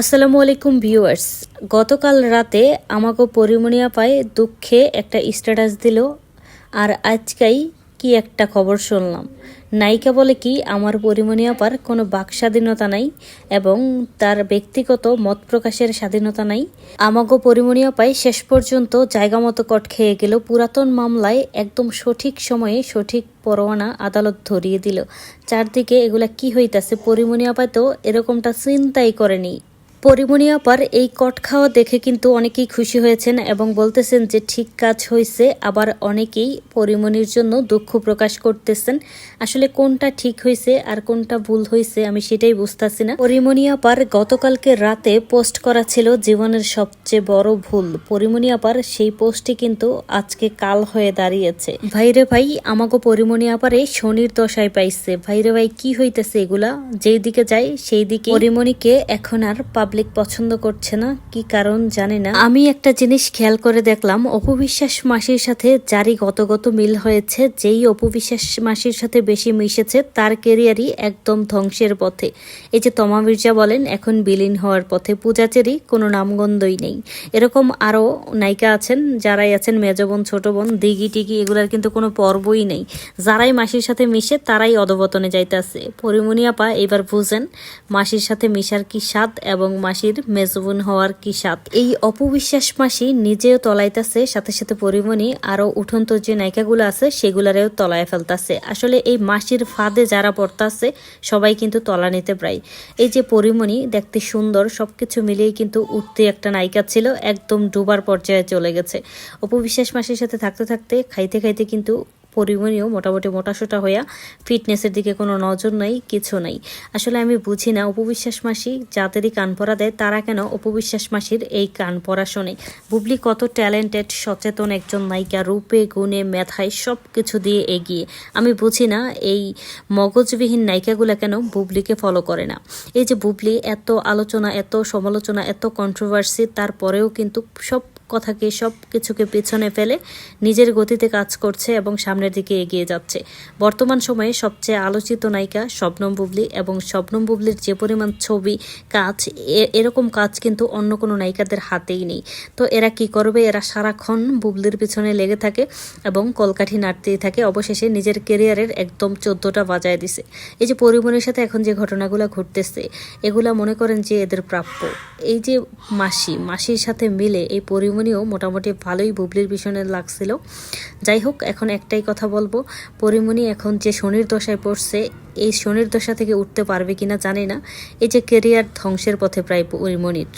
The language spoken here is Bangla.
আসসালামু আলাইকুম ভিউয়ার্স। গতকাল রাতে আমাকে পরিমণিয়া পায় দুঃখে একটা স্ট্যাটাস দিল, আর আজকাই কি একটা খবর শুনলাম। নায়িকা বলে কি, আমার পরিমণি আপার কোনো বাক স্বাধীনতা নাই এবং তার ব্যক্তিগত মত প্রকাশের স্বাধীনতা নাই। আমাগো পরিমণি আপায় শেষ পর্যন্ত জায়গা মতো কট খেয়ে গেল। পুরাতন মামলায় একদম সঠিক সময়ে সঠিক পরোয়ানা আদালত ধরিয়ে দিল। চারদিকে এগুলা কি হইতাছে পরিমণি আপায় তো এরকমটা চিন্তাই করেনি। পরিমণি আপার এই কট খাওয়া দেখে কিন্তু অনেকেই খুশি হয়েছেন এবং বলতেছেন যে ঠিক কাজ হয়েছে আবার অনেকেই পরিমণির জন্য দুঃখ প্রকাশ করতেছেন। আসলে কোনটা ঠিক হয়েছে আর কোনটা ভুল হয়েছে আমি সেটাই বুঝতেছি না। পরিমণি আপার গতকালকে রাতে পোস্ট করা ছিল জীবনের সবচেয়ে বড় ভুল। পরিমণি আপার সেই পোস্টটি কিন্তু আজকে কাল হয়ে দাঁড়িয়েছে। ভাইরে ভাই আমাকে পরিমণি আপারে শনির দশায় পাইছে। ভাইরে ভাই, কি হইতেছে এগুলা? যেই দিকে যায় সেই দিকে পরিমণিকে এখন আর পাবলিক পছন্দ করছে না, কি কারণ জানি না। আমি একটা জিনিস খেয়াল করে দেখলাম অপবিশ্বাস মাসির সাথে যারই গত গত মিল হয়েছে, যেই অপবিশ্বাস মাসির সাথে বেশি মিশেছে, তার কেরিয়ারই একদম ধ্বংসের পথে। এই যে তমা মির্জা বলেন, এখন বিলীন হওয়ার পথে। পূজাচেরই কোনো নামগন্ধই নেই। এরকম আরও নায়িকা আছেন, যারাই আছেন মেজ বোন, ছোট বোন, দিঘি টিগি এগুলার কিন্তু কোনো পর্বই নেই। যারাই মাসির সাথে মিশে, তারাই অধবতনে যাইতেছে। পরিমণি আপা এবার বুঝেন, মাসির সাথে মিশার কি স্বাদ এবং মাসির মেজবুন হওয়ার কি স্বাদ? এই অপবিশ্বাস মাসি নিজেও তলাইতেছে, সাথে সাথে পরিমণি আরও উঠন্ত যে নায়িকাগুলো আছে সেগুলারেও তলায় ফেলতাছে। আসলে এই মাসির ফাঁদে যারা পড়তাছে, সবাই কিন্তু তলা নিতে প্রায়। এই যে পরিমণি, দেখতে সুন্দর, সবকিছু মিলিয়ে কিন্তু উঠতে একটা নায়িকা ছিল, একদম ডুবার পর্যায়ে চলে গেছে। অপবিশ্বাস মাসির সাথে থাকতে থাকতে, খাইতে খাইতে কিন্তু পরিমণিও মোটামুটি মোটাসোটা হইয়া ফিটনেসের দিকে কোনো নজর নাই, কিছু নাই। আসলে আমি বুঝি না উপবিশ্বাস মাসি যাদেরই কান পরা দেয়, তারা কেন উপবিশ্বাস মাসির এই কান পরা শোনে? বুবলি কত ট্যালেন্টেড সচেতন একজন নায়িকা, রূপে, গুণে, মেধায় সব কিছু দিয়ে এগিয়ে। আমি বুঝি না এই মগজবিহীন নায়িকাগুলো কেন বুবলিকে ফলো করে না। এই যে বুবলি, এত আলোচনা, এত সমালোচনা, এত কন্ট্রোভার্সি তারপরেও কিন্তু সব কথাকে, সব কিছুকে পেছনে ফেলে নিজের গতিতে কাজ করছে এবং সামনের দিকে এগিয়ে যাচ্ছে। বর্তমান সময়ে সবচেয়ে আলোচিত নায়িকা শবনম বুবলি এবং শবনম বুবলির যে পরিমাণ ছবি, কাজ এরকম কাজ কিন্তু অন্য কোনো নায়িকাদের হাতেই নেই। তো এরা কি করবে? এরা সারাক্ষণ বুবলির পিছনে লেগে থাকে এবং কলকাঠি নাড়তেই থাকে। অবশেষে নিজের কেরিয়ারের একদম চোদ্দোটা বাজায় দিছে। এই যে পরিমণের সাথে এখন যে ঘটনাগুলো ঘটতেছে, এগুলা মনে করেন যে এদের প্রাপ্য। এই যে মাসি, মাসির সাথে মিলে এই পরিমণিও মোটামুটি ভালোই বুবলির পিছনে লাগছিল। যাই হোক, এখন একটাই কথা বলব। পরিমণি এখন যে শনির দশায় পড়ছে, এই শনির দশা থেকে উঠতে পারবে কিনা জানি না। এই যে কেরিয়ার ধ্বংসের পথে প্রায় পরিমণির।